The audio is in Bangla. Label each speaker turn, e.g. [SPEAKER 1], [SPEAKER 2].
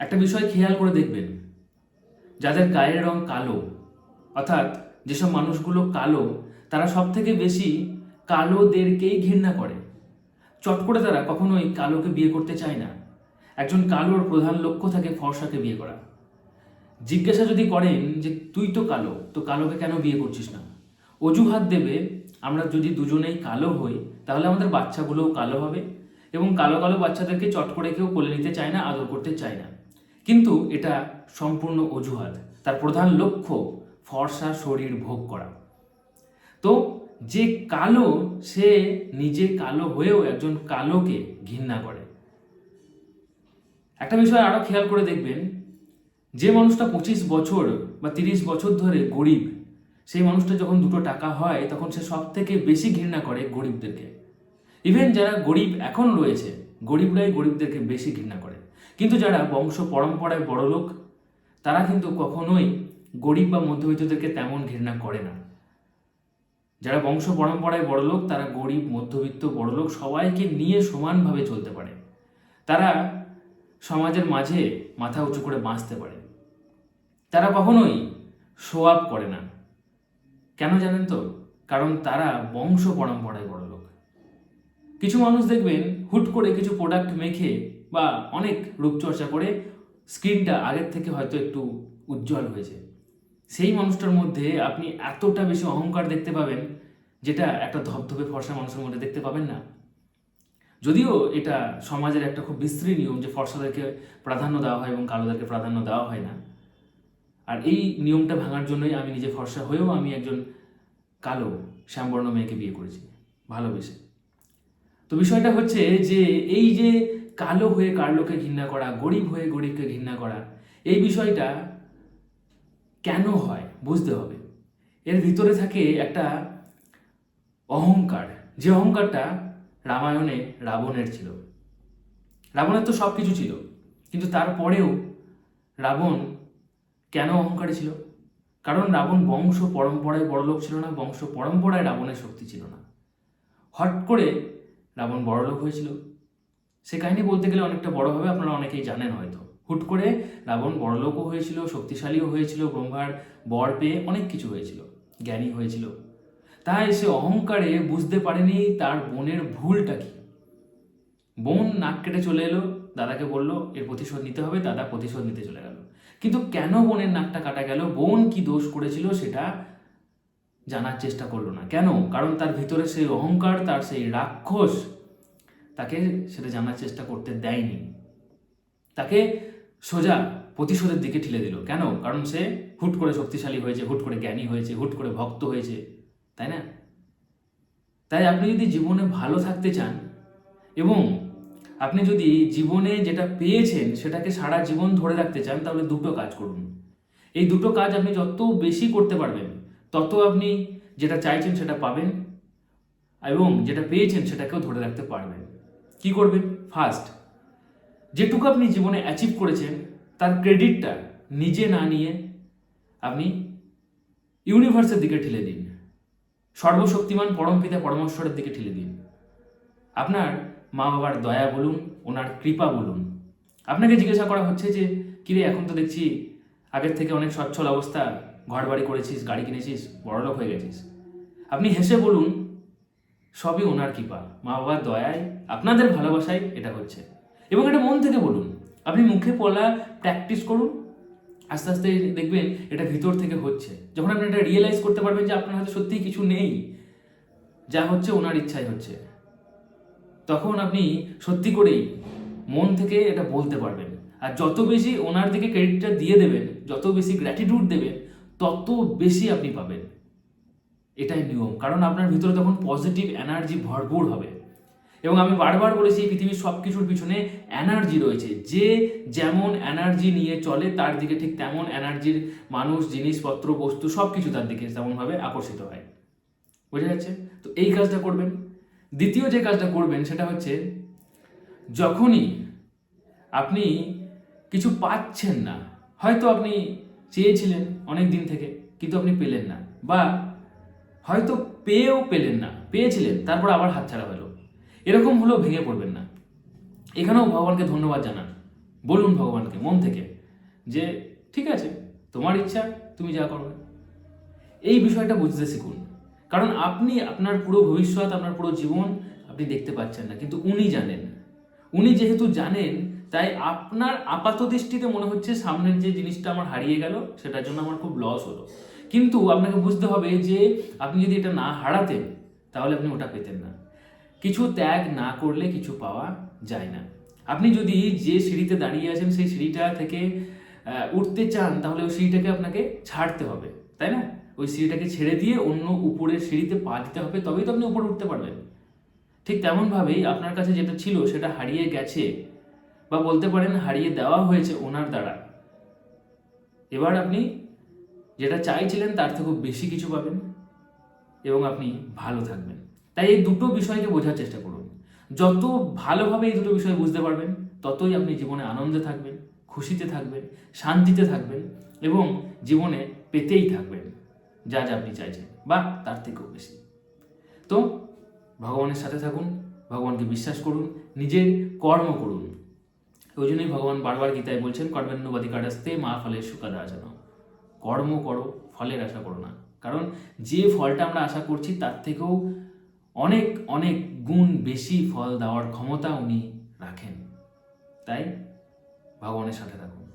[SPEAKER 1] একটা বিষয় খেয়াল করে দেখবেন। যাদের গায়ের রং কালো, অর্থাৎ যেসব মানুষগুলো কালো, তারা সব থেকে বেশি কালোদেরকেই ঘৃণা করে। চট করে তারা কখনোই কালোকে বিয়ে করতে চায় না। একজন কালোর প্রধান লক্ষ্য থাকে ফর্সাকে বিয়ে করা। জিজ্ঞাসা যদি করেন যে, তুই তো কালো, তো কালোকে কেন বিয়ে করছিস না? অজুহাত দেবে, আমরা যদি দুজনেই কালো হই, তাহলে আমাদের বাচ্চাগুলোও কালো হবে এবং কালো কালো বাচ্চাদেরকে চট করে কেউ কোলে নিতে চায় না, আদর করতে চায় না। কিন্তু এটা সম্পূর্ণ অজুহাত। তার প্রধান লক্ষ্য, ফর্সা শরীর ভোগ করা। তো যে কালো, সে নিজে কালো হয়েও একজন কালোকে ঘৃণা করে। একটা বিষয় আরও খেয়াল করে দেখবেন, যে মানুষটা পঁচিশ বছর বা তিরিশ বছর ধরে গরিব, সেই মানুষটা যখন দুটো টাকা হয়, তখন সে সব থেকে বেশি ঘৃণা করে গরিবদেরকে। ইভেন যারা গরিব এখন রয়েছে, গরিবরাই গরিবদেরকে বেশি ঘৃণা করে। কিন্তু যারা বংশ পরম্পরায় বড় লোক, তারা কিন্তু কখনোই গরিব বা মধ্যবিত্তদেরকে তেমন ঘৃণা করে না। যারা বংশ পরম্পরায় বড় লোক, তারা গরিব, মধ্যবিত্ত, বড় লোক সবাইকে নিয়ে সমানভাবে চলতে পারে। তারা সমাজের মাঝে মাথা উঁচু করে বাঁচতে পারে। তারা কখনোই শো আপ করে না। কেন জানেন তো? কারণ তারা বংশ পরম্পরায় বড় লোক। কিছু মানুষ দেখবেন হুট করে কিছু প্রোডাক্ট মেখে বা অনেক রূপচর্চা করে স্কিনটা আগের থেকে হয়তো একটু উজ্জ্বল হয়েছে। সেই মানুষটার মধ্যে আপনি এতটা বেশি অহংকার দেখতে পাবেন যেটা একটা ধবধবে ফর্সা মানুষের মধ্যে দেখতে পাবেন না। যদিও এটা সমাজের একটা খুব বিশ্রী নিয়ম যে ফর্সাদেরকে প্রাধান্য দেওয়া হয় এবং কালোদেরকে প্রাধান্য দেওয়া হয় না। আর এই নিয়মটা ভাঙার জন্যই আমি নিজে ফর্সা হয়েও আমি একজন কালো, শ্যামবর্ণ মেয়েকে বিয়ে করেছি। ভালোবেসে। তো বিষয়টা হচ্ছে যে এই যে কালো হয়ে কার্লোকে ঘৃণা করা, গরিব হয়ে গরিবকে ঘৃণা করা, এই বিষয়টা কেন হয় বুঝতে হবে। এর ভিতরে থাকে একটা অহংকার, যে অহংকারটা রামায়ণে রাবণের ছিল। রাবণের তো সব কিছু ছিল, কিন্তু তারপরেও রাবণ কেন অহংকারী ছিল? কারণ রাবণ বংশ পরম্পরায় বড়লোক ছিল না, বংশ পরম্পরায় রাবণের শক্তি ছিল না। হট করে রাবণ বড়লোক হয়েছিল। সে কাহিনী বলতে গেলে অনেকটা বড় হবে, আপনারা অনেকেই জানেন হয়তো। হুট করে রাবণ বড়লোকও হয়েছিল, শক্তিশালীও হয়েছিল, ব্রহ্মার বর পেয়ে অনেক কিছু হয়েছিল, জ্ঞানী হয়েছিল। তাই সে অহংকারে বুঝতে পারেনি তার বোনের ভুলটা কি। বোন নাক কেটে চলে এলো, দাদাকে বলল, এর প্রতিশোধ নিতে হবে, দাদা প্রতিশোধ নিতে চলে গেল। কিন্তু কেন বোনের নাকটা কাটা গেল? বোন কি দোষ করেছিল সেটা জানার চেষ্টা করল না। কেন? কারণ তার ভিতরে সেই অহংকার, তার সেই রাক্ষস তাকে সেটা জানার চেষ্টা করতে দেয়নি। তাকে সোজা প্রতিশোধের দিকে ঠেলে দিল। কেন? কারণ সে হুট করে শক্তিশালী হয়েছে, হুট করে জ্ঞানী হয়েছে, হুট করে ভক্ত হয়েছে, তাই না? তাই আপনি যদি জীবনে ভালো থাকতে চান এবং আপনি যদি জীবনে যেটা পেয়েছেন সেটাকে সারা জীবন ধরে রাখতে চান, তাহলে দুটো কাজ করুন। এই দুটো কাজ আপনি যত বেশি করতে পারবেন, তত আপনি যেটা চাইছেন সেটা পাবেন এবং যেটা পেয়েছেন সেটাকেও ধরে রাখতে পারবেন। কি করবেন? ফার্স্ট যেটুকু আপনি জীবনে অ্যাচিভ করেছেন, তার ক্রেডিটটা নিজে না নিয়ে আপনি ইউনিভার্সের দিকে ঠেলে দিন। সর্বশক্তিমান পরমপিতা পরমেশ্বরের দিকে ঠেলে দিন। আপনার মা বাবার দয়া বলুন, ওনার কৃপা বলুন। আপনাকে জিজ্ঞাসা করা হচ্ছে যে, কিরে, এখন তো দেখছি আগের থেকে অনেক সচ্ছল অবস্থা। ঘর বাড়ি করেছিস, গাড়ি কিনেছিস, বড়লোক হয়ে গেছিস। আপনি হেসে বলুন সবই ওনার কৃপা। মা বাবার দয়ায় আপনাদের ভালোবাসায় এটা হচ্ছে। এবং এটা মন থেকে বলুন, আপনি মুখে বলা প্র্যাকটিস করুন, আস্তে আস্তে দেখবেন এটা ভিতর থেকে হচ্ছে। যখন আপনি এটা রিয়েলাইজ করতে পারবেন যে আপনার হাতে সত্যিই কিছু নেই, যা হচ্ছে ওনার ইচ্ছাই হচ্ছে। তখন আপনি সত্যি করেই মন থেকে এটা বলতে পারবেন। আর যত বেশি ওনার দিকে ক্রেডিটটা দিয়ে দেবেন, যত বেশি গ্র্যাটিটিউড দেবেন, তত বেশি আপনি পাবেন। এটাই নিয়ম। কারণ আপনার ভিতরে তখন পজিটিভ এনার্জি ভরপুর হবে। এবং আমি বারবার বলেছি, এই পৃথিবীর সব কিছুর পিছনে এনার্জি রয়েছে। যে যেমন এনার্জি নিয়ে চলে, তার দিকে ঠিক তেমন এনার্জির মানুষ, জিনিসপত্র, বস্তু সব কিছু তার দিকে তেমনভাবে আকর্ষিত হয়। বোঝা যাচ্ছে? তো এই কাজটা করবেন। দ্বিতীয় যে কাজটা করবেন, সেটা হচ্ছে যখনই আপনি কিছু পাচ্ছেন না, হয়তো আপনি চেয়েছিলেন অনেক দিন থেকে, কিন্তু আপনি পেলেন না, বা হয়তো পেয়েও পেলেন না, পেয়েছিলেন, তারপর আবার হাতছাড়া হলো। এরকম হলেও ভেঙে পড়বেন না। এখানেও ভগবানকে ধন্যবাদ জানান। বলুন ভগবানকে মন থেকে যে, ঠিক আছে, তোমার ইচ্ছা, তুমি যা করবে। এই বিষয়টা বুঝতে শিখুন। কারণ আপনি, আপনার পুরো ভবিষ্যৎ, আপনার পুরো জীবন আপনি দেখতে পাচ্ছেন না, কিন্তু উনি জানেন। উনি যেহেতু জানেন, তাই আপনার আপাত দৃষ্টিতে মনে হচ্ছে সামনের যে জিনিসটা আমার হারিয়ে গেল, সেটার জন্য আমার খুব লস হলো। কিন্তু আপনাকে বুঝতে হবে যে আপনি যদি এটা না হারাতেন, তাহলে আপনি ওটা পেতেন না। কিছু ত্যাগ না করলে কিছু পাওয়া যায় না। আপনি যদি যে সিঁড়িতে দাঁড়িয়ে আছেন, সেই সিঁড়িটা থেকে উঠতে চান, তাহলে ওই সিঁড়িটাকে আপনাকে ছাড়তে হবে, তাই না? ওই সিঁড়িটাকে ছেড়ে দিয়ে অন্য উপরের সিঁড়িতে পা দিতে হবে, তবেই তো আপনি উপরে উঠতে পারবেন। ঠিক তেমনভাবেই আপনার কাছে যেটা ছিল, সেটা হারিয়ে গেছে বা বলতে পারেন হারিয়ে দেওয়া হয়েছে ওনার দ্বারা। এবার আপনি যেটা চাইছিলেন তার থেকেও বেশি কিছু পাবেন এবং আপনি ভালো থাকবেন। তাই এই দুটো বিষয়কে বোঝার চেষ্টা করুন। যত ভালোভাবে এই দুটো বিষয় বুঝতে পারবেন, ততই আপনি জীবনে আনন্দে থাকবেন, খুশিতে থাকবেন, শান্তিতে থাকবেন এবং জীবনে পেতেই থাকবেন যা যা আপনি চাইছেন, বা তার থেকেও বেশি। তো ভগবানের সাথে থাকুন, ভগবানকে বিশ্বাস করুন, নিজের কর্ম করুন। ওই জন্যই ভগবান বারবার গীতায় বলছেন কর্মেন্নবাদী কাটাস্তে মা ফলের সুখাদা আজানো কর্ম করো, ফলের আশা করো না। কারণ যে ফলটা আমরা আশা করছি, তার থেকেও অনেক অনেক গুণ বেশি ফল দেওয়ার ক্ষমতা উনি রাখেন। তাই ভগবানের সাথে থাকুন।